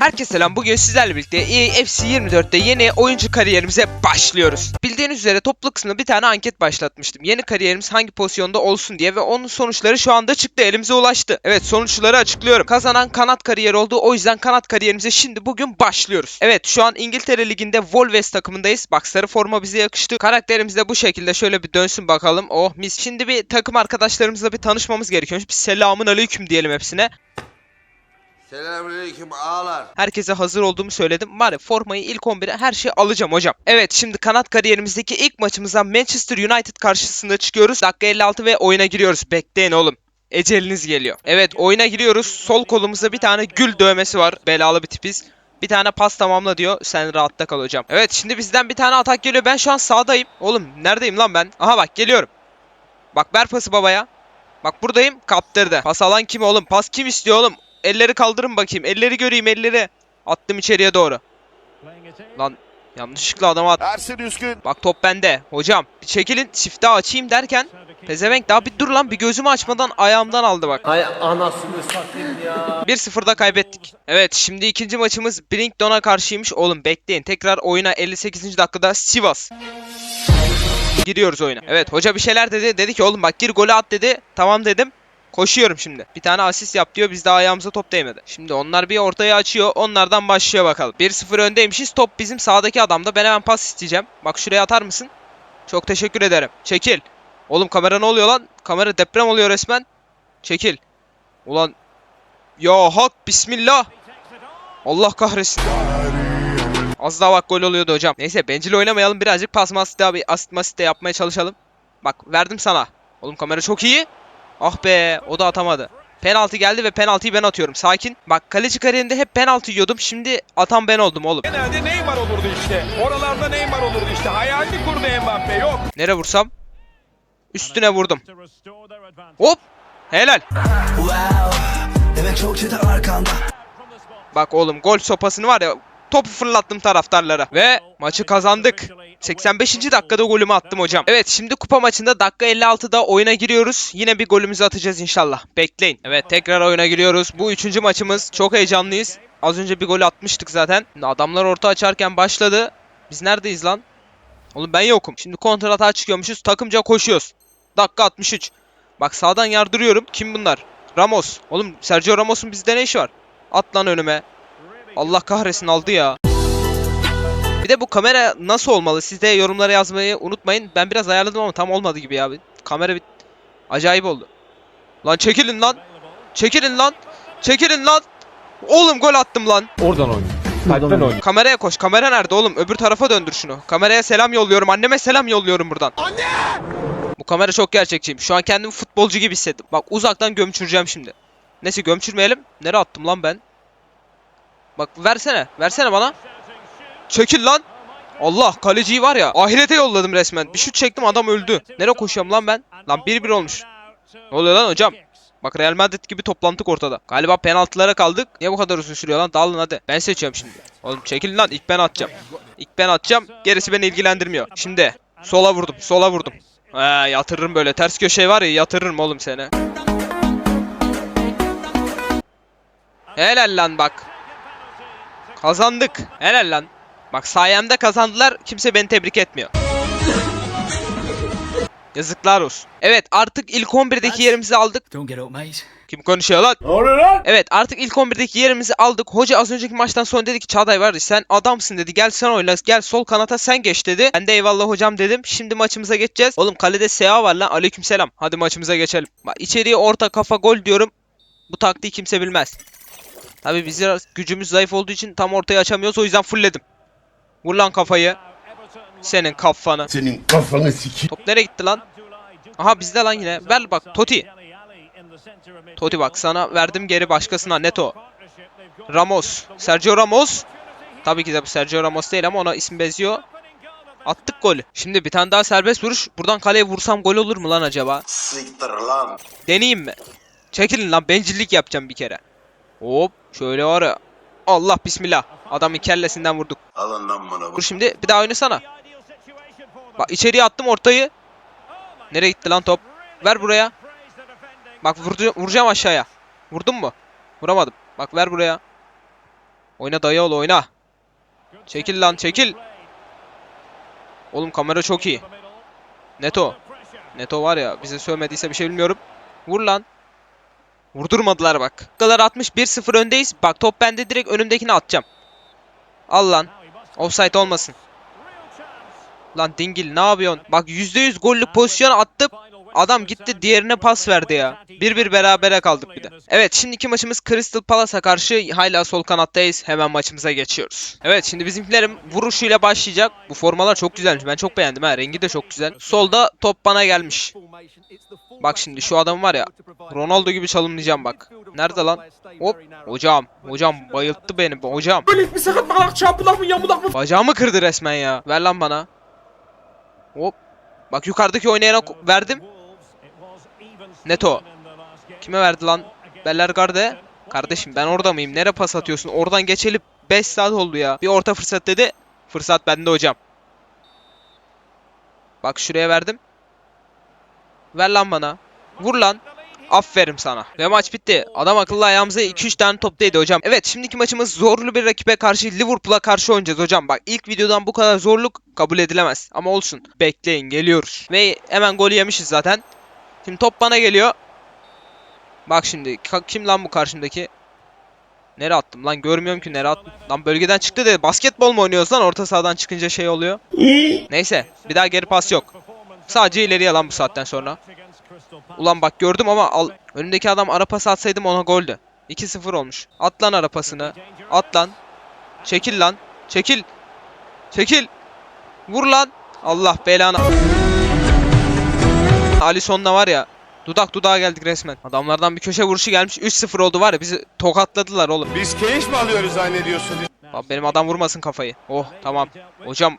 Herkese selam. Bugün sizlerle birlikte EA FC 24'te yeni oyuncu kariyerimize başlıyoruz. Bildiğiniz üzere topluluk kısmında bir tane anket başlatmıştım. Yeni kariyerimiz hangi pozisyonda olsun diye ve onun sonuçları şu anda çıktı. Elimize ulaştı. Evet sonuçları açıklıyorum. Kazanan kanat kariyeri oldu. O yüzden kanat kariyerimize şimdi bugün başlıyoruz. Evet şu an İngiltere Ligi'nde Wolves takımındayız. Bak sarı forma bize yakıştı. Karakterimiz de bu şekilde şöyle bir dönsün bakalım. Oh mis. Şimdi bir takım arkadaşlarımızla bir tanışmamız gerekiyor. Bir selamun aleyküm diyelim hepsine. Selamünaleyküm ağalar. Herkese hazır olduğumu söyledim. Var formayı ilk 11'e her şeyi alacağım hocam. Evet şimdi kanat kariyerimizdeki ilk maçımıza Manchester United karşısında çıkıyoruz. Dakika 56 ve oyuna giriyoruz. Bekleyin oğlum. Eceliniz geliyor. Evet oyuna giriyoruz. Sol kolumuzda bir tane gül dövmesi var. Belalı bir tipiz. Bir tane pas tamamla diyor. Sen rahatta kal hocam. Evet şimdi bizden bir tane atak geliyor. Ben şu an sağdayım. Oğlum neredeyim lan ben? Aha bak geliyorum. Bak ver pası babaya. Bak buradayım kaptırdı. Pas alan kim oğlum? Pas kim istiyor oğlum? Elleri kaldırın bakayım. Elleri göreyim elleri. Attım içeriye doğru. Lan yanlışlıkla adama at. Ersin Üskün. Bak top bende. Hocam bir çekilin siftah açayım derken pezevenk daha bir dur lan bir gözümü açmadan ayağımdan aldı bak. Hay anasını satayım ya. 1-0'da kaybettik. Evet şimdi ikinci maçımız Brinkton'a karşıymış. Oğlum bekleyin. Tekrar oyuna 58. dakikada Sivas. Giriyoruz oyuna. Evet hoca bir şeyler dedi. Dedi ki oğlum bak gir golü at dedi. Tamam dedim. Koşuyorum şimdi. Bir tane asist yap diyor. Biz de ayağımıza top değmedi. Şimdi onlar bir ortaya açıyor. Onlardan başlıyor bakalım. 1-0 öndeymişiz. Top bizim sağdaki adamda. Ben hemen pas isteyeceğim. Bak şuraya atar mısın? Çok teşekkür ederim. Çekil. Oğlum kamera ne oluyor lan? Kamera deprem oluyor resmen. Çekil. Ulan ya hak bismillah. Allah kahretsin. Az daha bak gol oluyordu hocam. Neyse bencil oynamayalım birazcık pas mas da bir asit masit de yapmaya çalışalım. Bak verdim sana. Oğlum kamera çok iyi. Ah be o da atamadı. Penaltı geldi ve penaltıyı ben atıyorum. Sakin. Bak kaleci kariyerinde hep penaltı yiyordum. Şimdi atan ben oldum oğlum. Genelde Neymar olurdu işte. Oralarda Neymar olurdu işte. Hayalini kurdu Mbappe yok. Nereye vursam? Üstüne vurdum. Hop. Helal. Demek çok çete arkanda Bak oğlum gol sopasını var ya topu fırlattım taraftarlara. Ve maçı kazandık. 85. dakikada golümü attım hocam. Evet şimdi kupa maçında dakika 56'da oyuna giriyoruz. Yine bir golümüzü atacağız inşallah. Bekleyin. Evet tekrar oyuna giriyoruz. Bu üçüncü maçımız. Çok heyecanlıyız. Az önce bir gol atmıştık zaten. Adamlar orta açarken başladı. Biz neredeyiz lan? Oğlum ben yokum. Şimdi kontratağa çıkıyormuşuz. Takımca koşuyoruz. Dakika 63. Bak sağdan yardırıyorum. Kim bunlar? Ramos. Oğlum Sergio Ramos'un bizde ne işi var? At lan önüme. Allah kahretsin aldı ya. Bir de bu kamera nasıl olmalı? Siz de yorumlara yazmayı unutmayın. Ben biraz ayarladım ama tam olmadı gibi ya. Kamera bir acayip oldu. Lan çekilin lan. Çekilin lan. Çekilin lan. Oğlum gol attım lan. Oradan oynuyor. Kalpten oynuyor. Kameraya koş. Kamera nerede oğlum? Öbür tarafa döndür şunu. Kameraya selam yolluyorum. Anneme selam yolluyorum buradan. Anne! Bu kamera çok gerçekçiyim. Şu an kendimi futbolcu gibi hissettim. Bak uzaktan gömçüreceğim şimdi. Neyse gömçürmeyelim. Nereye attım lan ben? Bak versene. Versene bana. Çekil lan. Allah kaleciyi var ya ahirete yolladım resmen. Bir şut çektim adam öldü. Nereye koşuyorum lan ben? Lan 1-1 olmuş. Ne oluyor lan hocam? Bak Real Madrid gibi toplantık ortada. Galiba penaltılara kaldık. Niye bu kadar uzun sürüyor lan? Dağılın hadi. Ben seçiyorum şimdi. Oğlum çekilin lan. İlk ben atacağım. İlk ben atacağım. Gerisi beni ilgilendirmiyor. Şimdi sola vurdum. Sola vurdum. He yatırırım böyle. Ters köşe var ya yatırırım oğlum seni. Helal lan bak. Kazandık. Helal lan. Bak sayemde kazandılar. Kimse beni tebrik etmiyor. Yazıklar olsun. Evet artık ilk 11'deki yerimizi aldık. Kim konuşuyor lan? Evet artık ilk 11'deki yerimizi aldık. Hoca az önceki maçtan sonra dedi ki Çağday var ya, sen adamsın dedi. Gel sen oyna. Gel sol kanata sen geç dedi. Ben de eyvallah hocam dedim. Şimdi maçımıza geçeceğiz. Oğlum kalede Seha var lan. Aleykümselam. Hadi maçımıza geçelim. Bak içeriye orta kafa gol diyorum. Bu taktiği kimse bilmez. Tabi biz biraz gücümüz zayıf olduğu için tam ortaya açamıyoruz. O yüzden fullledim. Vur lan kafayı. Senin kafanı. Senin kafanı sikeyim. Top nereye gitti lan? Aha bizde lan yine. Ver bak Toti. Toti bak sana verdim geri başkasına Neto. Ramos. Sergio Ramos. Tabii ki de bu Sergio Ramos değil ama ona isim benziyor. Attık golü. Şimdi bir tane daha serbest vuruş. Buradan kaleye vursam gol olur mu lan acaba? Siktir lan. Deneyeyim mi? Çekilin lan bencillik yapacağım bir kere. Hop şöyle var ya. Allah bismillah. Adamın kellesinden vurduk. Alın lan bana Vur şimdi bir daha oynasana. Bak içeriye attım ortayı. Nereye gitti lan top? Ver buraya. Bak vurdu, vuracağım aşağıya. Vurdun mu? Vuramadım. Bak ver buraya. Oyna dayıoğlu oyna. Çekil lan çekil. Oğlum kamera çok iyi. Neto. Neto var ya bize söylemediyse bir şey bilmiyorum. Vur lan. Vurdurmadılar bak. Dakikalar 60 1-0 öndeyiz. Bak top bende direkt önümdekini atacağım. Al lan. Offside olmasın. Lan dingil ne yapıyorsun? Bak %100 gollük pozisyon attım. Adam gitti diğerine pas verdi ya. Bir bir berabere kaldık bir de. Evet şimdiki maçımız Crystal Palace'a karşı hala sol kanattayız. Hemen maçımıza geçiyoruz. Evet şimdi bizimkilerin vuruşuyla başlayacak. Bu formalar çok güzelmiş. Ben çok beğendim ha. Rengi de çok güzel. Solda top bana gelmiş. Bak şimdi şu adam var ya. Ronaldo gibi çalımlayacağım bak. Nerede lan? Hop. Hocam. Hocam bayılttı beni. Hocam. Böyle bir sakat malak çarpılak mı yamulak mı? Bacağımı kırdı resmen ya. Ver lan bana. Hop. Bak yukarıdaki oynayana verdim. Neto. Kime verdi lan? Bellergarde. Kardeşim ben orada mıyım? Nere pas atıyorsun? Oradan geçeli 5 saat oldu ya. Bir orta fırsat dedi. Fırsat bende hocam. Bak şuraya verdim. Ver lan bana. Vur lan. Aferin sana. Ve maç bitti. Adam akıllı ayağımıza 2-3 tane top değdi hocam. Evet şimdiki maçımız zorlu bir rakibe karşı Liverpool'a karşı oynayacağız hocam. Bak ilk videodan bu kadar zorluk kabul edilemez. Ama olsun. Bekleyin geliyoruz. Ve hemen golü yemişiz zaten. Şimdi top bana geliyor. Bak şimdi kim lan bu karşımdaki? Nereye attım lan görmüyorum ki nereye attım. Lan bölgeden çıktı dedi. Basketbol mu oynuyoruz lan orta sahadan çıkınca şey oluyor. Neyse bir daha geri pas yok. Sadece ileriye lan bu saatten sonra. Ulan bak gördüm ama al önündeki adam ara pas atsaydım ona goldü. 2-0 olmuş. At lan ara pasını. At lan. Çekil lan. Çekil. Çekil. Vur lan. Allah belanı. Alisson'la var ya. Dudak dudağa geldik resmen. Adamlardan bir köşe vuruşu gelmiş. 3-0 oldu var ya bizi tokatladılar oğlum. Biz keyif mi alıyoruz zannediyorsun? Abi benim adam vurmasın kafayı. Oh tamam. Hocam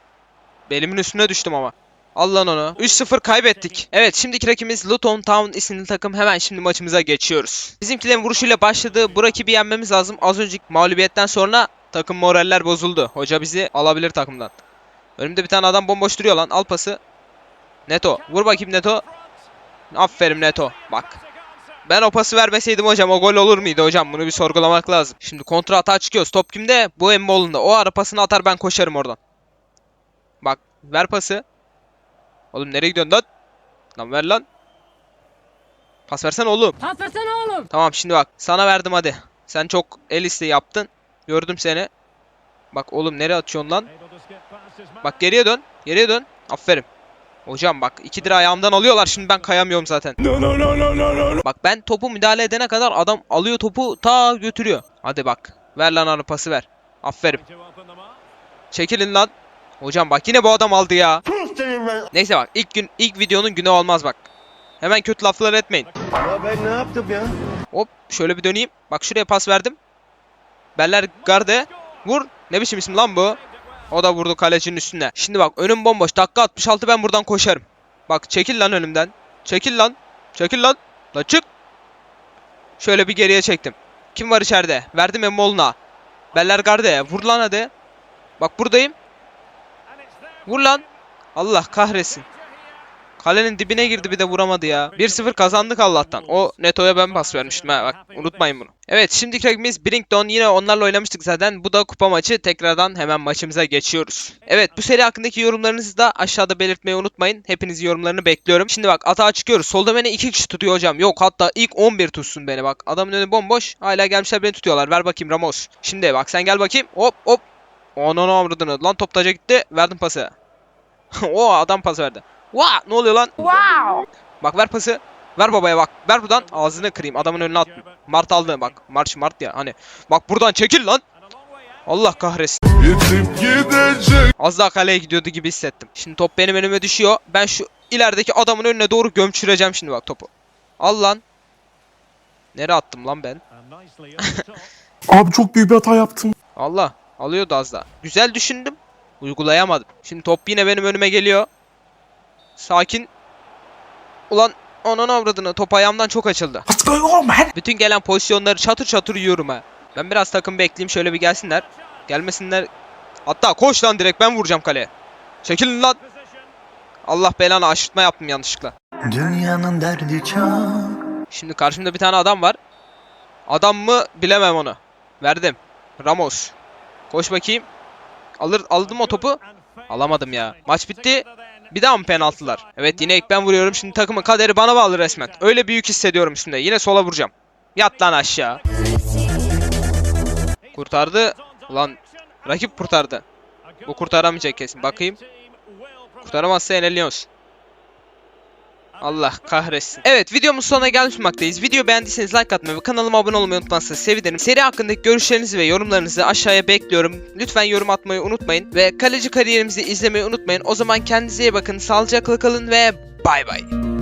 belimin üstüne düştüm ama. Al onu. 3-0 kaybettik. Evet şimdiki rakibimiz Luton Town isimli takım. Hemen şimdi maçımıza geçiyoruz. Bizimkilerin vuruşuyla başladı. Bu rakibi yenmemiz lazım. Az önceki mağlubiyetten sonra takım moraller bozuldu. Hoca bizi alabilir takımdan. Önümde bir tane adam bomboş duruyor lan. Al pası. Neto. Vur bakayım Neto. Aferin Neto. Bak. Ben o pası vermeseydim hocam o gol olur muydu hocam? Bunu bir sorgulamak lazım. Şimdi kontra atağa çıkıyoruz. Top kimde? Bu Embol'unda. O ara pasını atar ben koşarım oradan. Bak ver pası. Oğlum nereye gidiyorsun lan? Lan ver lan. Pas versene oğlum. Pas versene oğlum. Tamam şimdi bak. Sana verdim hadi. Sen çok el isteği yaptın. Gördüm seni. Bak oğlum nereye atıyorsun lan? Bak geriye dön. Geriye dön. Aferin. Hocam bak iki lira ayağımdan alıyorlar şimdi ben kayamıyorum zaten. Bak ben topu müdahale edene kadar adam alıyor topu ta götürüyor. Hadi bak. Ver lan ara pası ver. Aferin. Çekilin lan. Hocam bak yine bu adam aldı ya. Neyse bak ilk gün ilk videonun günü olmaz bak. Hemen kötü laflar etmeyin. Ya ben ne yaptım ya? Hop şöyle bir döneyim. Bak şuraya pas verdim. Beller garde. Vur. Ne biçim isim lan bu? O da vurdu kalecinin üstüne. Şimdi bak önüm bomboş. Dakika 66 ben buradan koşarım. Bak çekil lan önümden. Çekil lan. Çekil lan. La çık. Şöyle bir geriye çektim. Kim var içeride? Verdim Emmoğlu'na. Beller garde. Vur lan hadi. Bak buradayım. Vur lan. Allah kahretsin. Kalenin dibine girdi bir de vuramadı ya. 1-0 kazandık Allah'tan. O Neto'ya ben pas vermiştim ha bak unutmayın bunu. Evet şimdiki rakibimiz Brinkton yine onlarla oynamıştık zaten. Bu da kupa maçı. Tekrardan hemen maçımıza geçiyoruz. Evet bu seri hakkındaki yorumlarınızı da aşağıda belirtmeyi unutmayın. Hepinizin yorumlarını bekliyorum. Şimdi bak atağa çıkıyoruz. Solda beni 2 kişi tutuyor hocam. Yok hatta ilk 11 tutsun beni bak. Adamın önü bomboş. Hala gelmişler beni tutuyorlar. Ver bakayım Ramos. Şimdi bak sen gel bakayım. Hop hop. Onun avradını. Lan top taca gitti. Verdim pası. o adam pas verdi. Vaa ne oluyor lan? Bak ver pası. Ver babaya bak. Ver buradan. Ağzını kırayım. Adamın önüne attım. Mart aldı bak. Marş Mart ya hani. Bak buradan çekil lan. Allah kahretsin. Az daha kaleye gidiyordu gibi hissettim. Şimdi top benim önüme düşüyor. Ben şu ilerideki adamın önüne doğru gömçüreceğim şimdi bak topu. Al lan. Nereye attım lan ben? Abi çok büyük bir hata yaptım. Allah. Alıyordu az daha. Güzel düşündüm. Uygulayamadım. Şimdi top yine benim önüme geliyor. Sakin. Ulan onun avradını top ayağımdan çok açıldı. What's going on, man? Bütün gelen pozisyonları çatır çatır yiyorum ha. Ben biraz takım bekleyeyim şöyle bir gelsinler. Gelmesinler. Hatta koş lan direkt ben vuracağım kaleye. Çekilin lan. Allah belanı aşırtma yaptım yanlışlıkla. Dünyanın derdi çok. Şimdi karşımda bir tane adam var. Adam mı bilemem onu. Verdim. Ramos. Koş bakayım. Alır aldım o topu. Alamadım ya. Maç bitti. Bir daha mı penaltılar? Evet yine ilk ben vuruyorum. Şimdi takımın kaderi bana bağlı resmen. Öyle büyük hissediyorum şimdi. Yine sola vuracağım. Yat lan aşağı. Kurtardı. Ulan rakip kurtardı. Bu kurtaramayacak kesin. Bakayım. Kurtaramazsa yeniliyoruz. Allah kahretsin. Evet videomuz sonuna gelmiş bulunmaktayız. Video beğendiyseniz like atmayı ve kanalıma abone olmayı unutmazsanız sevinirim. Seri hakkındaki görüşlerinizi ve yorumlarınızı aşağıya bekliyorum. Lütfen yorum atmayı unutmayın. Ve kaleci kariyerimizi izlemeyi unutmayın. O zaman kendinize iyi bakın. Sağlıcakla kalın ve bay bay.